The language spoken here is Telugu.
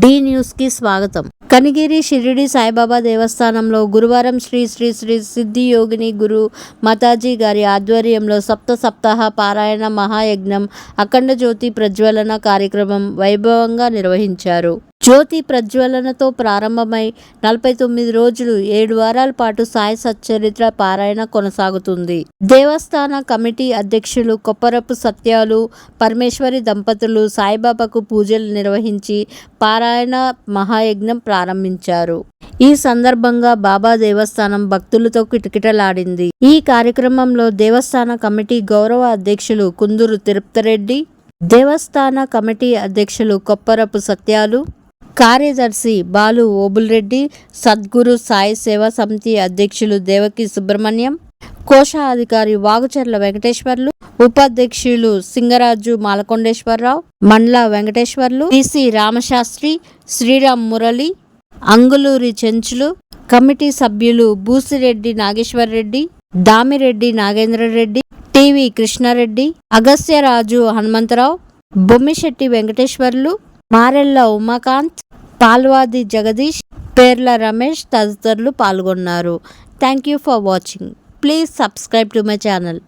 డి న్యూస్కి స్వాగతం. కనిగిరి షిరిడి సాయిబాబా దేవస్థానంలో గురువారం శ్రీ శ్రీ శ్రీ సిద్ధి యోగిని గురు మతాజీ గారి ఆధ్వర్యంలో సప్త సప్తాహ పారాయణ మహాయజ్ఞం అఖండ జ్యోతి ప్రజ్వలన కార్యక్రమం వైభవంగా నిర్వహించారు. జ్యోతి ప్రజ్వలనతో ప్రారంభమై నలభై తొమ్మిది రోజులు ఏడు వారాల పాటు సాయి సచ్చరిత్ర పారాయణ కొనసాగుతుంది. దేవస్థాన కమిటీ అధ్యక్షులు కొప్పరపు సత్యాలు పరమేశ్వరి దంపతులు సాయిబాబాకు పూజలు నిర్వహించి పారాయణ మహాయజ్ఞం ప్రారంభించారు. ఈ సందర్భంగా బాబా దేవస్థానం భక్తులతో కిటకిటలాడింది. ఈ కార్యక్రమంలో దేవస్థాన కమిటీ గౌరవ అధ్యక్షులు కుందూరు తిరుపతిరెడ్డి దేవస్థాన కమిటీ అధ్యక్షులు కొప్పరపు సత్యాలు కార్యదర్శి బాలు ఓబుల్రెడ్డి సద్గురు సాయి సేవా సమితి అధ్యక్షులు దేవకి సుబ్రహ్మణ్యం కోశాధికారి వాగుచర్ల వెంకటేశ్వర్లు ఉపాధ్యక్షులు సింగరాజు మాలకొండేశ్వరరావు మండ్ల వెంకటేశ్వర్లు పిసి రామశాస్త్రి శ్రీరామ్ మురళి అంగులూరి చెంచులు కమిటీ సభ్యులు బూసిరెడ్డి నాగేశ్వరరెడ్డి దామిరెడ్డి నాగేంద్రరెడ్డి టివి కృష్ణారెడ్డి అగస్త్యరాజు హనుమంతరావు బొమ్మిశెట్టి వెంకటేశ్వర్లు మారెల్ల ఉమాకాంత్ పాల్వాది జగదీష్ పేర్ల రమేష్ తదితరులు పాల్గొన్నారు. Thank you for watching. Please subscribe to my channel.